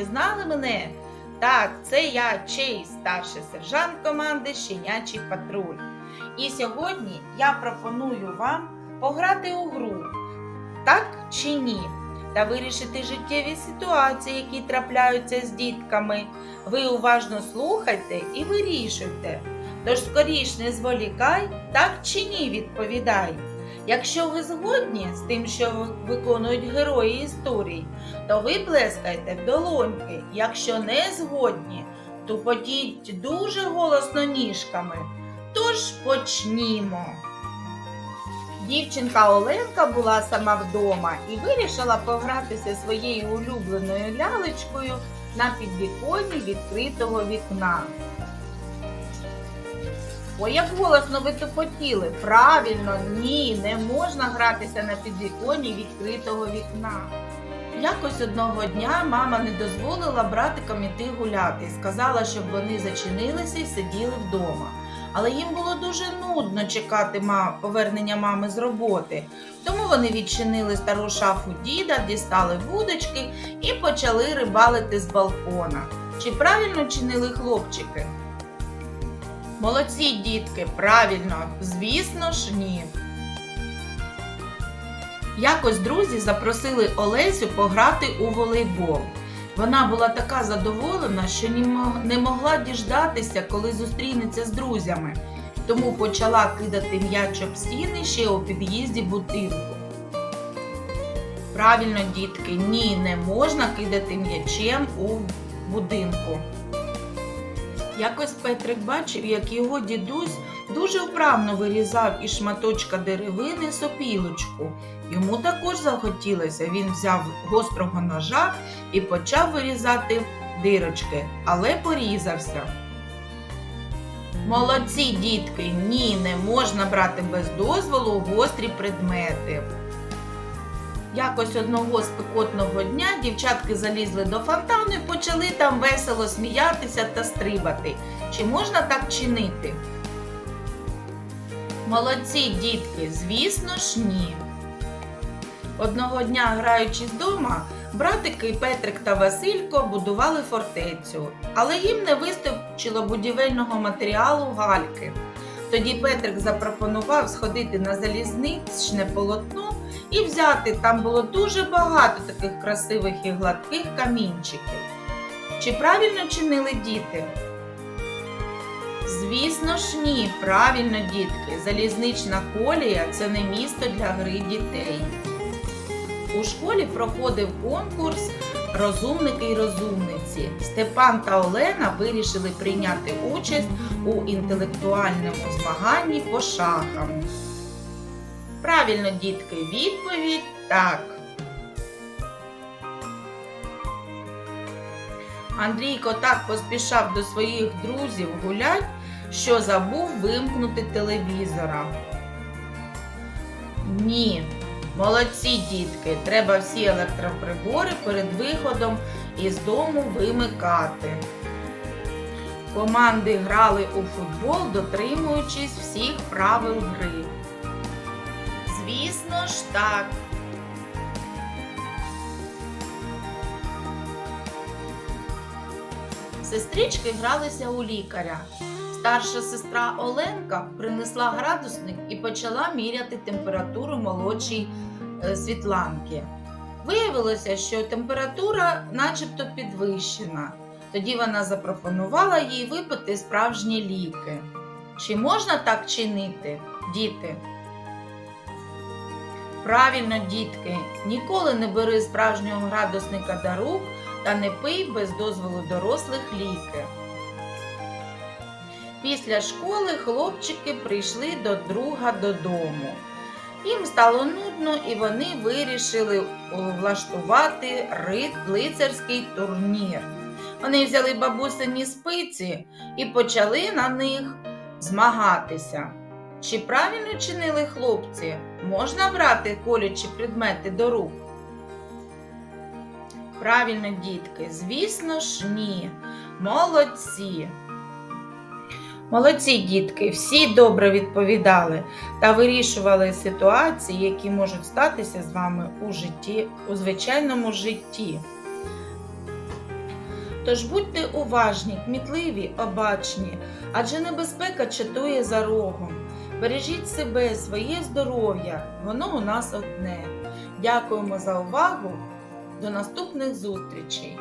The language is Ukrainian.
впізнали мене? Так, це я Чей, старший сержант команди Щенячий патруль. І сьогодні я пропоную вам пограти у гру, так чи ні, та вирішити життєві ситуації, які трапляються з дітками. Ви уважно слухайте і вирішуйте. Тож скоріш не зволікай, так чи ні, відповідай. Якщо ви згодні з тим, що виконують герої історій, то ви плескайте в долоньки. Якщо не згодні, то потіть дуже голосно ніжками. Тож почнімо. Дівчинка Оленка була сама вдома і вирішила погратися своєю улюбленою лялечкою на підвіконні відкритого вікна. Ой, як голосно ви тупотіли. Правильно, ні, не можна гратися на підвіконні відкритого вікна. Якось одного дня мама не дозволила братикам іти гуляти сказала, щоб вони зачинилися і сиділи вдома. Але їм було дуже нудно чекати повернення мами з роботи. Тому вони відчинили стару шафу діда, дістали вудочки і почали рибалити з балкона. Чи правильно чинили хлопчики? Молодці, дітки, правильно, звісно ж, ні. Якось друзі запросили Олесю пограти у волейбол. Вона була така задоволена, що не могла діждатися, коли зустрінеться з друзями, тому почала кидати м'яч об стіни ще у під'їзді будинку. Правильно, дітки, ні, не можна кидати м'ячем у будинку. Якось Петрик бачив, як його дідусь дуже вправно вирізав із шматочка деревини сопілочку. Йому також захотілося. Він взяв гострого ножа і почав вирізати дирочки, але порізався. Молодці, дітки, ні, не можна брати без дозволу гострі предмети. Якось одного спекотного дня дівчатки залізли до фонтану і почали там весело сміятися та стрибати. Чи можна так чинити? Молодці, дітки, звісно ж, ні. Одного дня, граючись вдома, братики Петрик та Василько будували фортецю, але їм не вистачило будівельного матеріалу гальки. Тоді Петрик запропонував сходити на залізничне полотно і взяти там було дуже багато таких красивих і гладких камінчиків. Чи правильно чинили діти? Звісно ж ні, правильно, дітки. Залізнична колія це не місто для гри дітей. У школі проходив конкурс Розумники й розумниці. Степан та Олена вирішили прийняти участь у інтелектуальному змаганні по шахам. Правильно, дітки, відповідь так. Андрійко так поспішав до своїх друзів гулять, що забув вимкнути телевізора. Ні, молодці дітки, треба всі електроприбори перед виходом із дому вимикати. Команди грали у футбол, дотримуючись всіх правил гри. Звісно ж так. Сестрички гралися у лікаря. Старша сестра Оленка принесла градусник і почала міряти температуру молодшій е, Світланки. Виявилося, що температура начебто підвищена. Тоді вона запропонувала їй випити справжні ліки. Чи можна так чинити, діти? Правильно, дітки, ніколи не бери справжнього градусника до рук та не пий без дозволу дорослих ліки. Після школи хлопчики прийшли до друга додому. Їм стало нудно і вони вирішили влаштувати лицарський турнір. Вони взяли бабусині спиці і почали на них змагатися. Чи правильно чинили хлопці? Можна брати колючі предмети до рук? Правильно, дітки, звісно ж, ні. Молодці. Молодці дітки, всі добре відповідали та вирішували ситуації, які можуть статися з вами у житті, у звичайному житті. Тож будьте уважні, кмітливі, обачні, адже небезпека чатує за рогом. Бережіть себе, своє здоров'я, воно у нас одне. Дякуємо за увагу. До наступних зустрічей!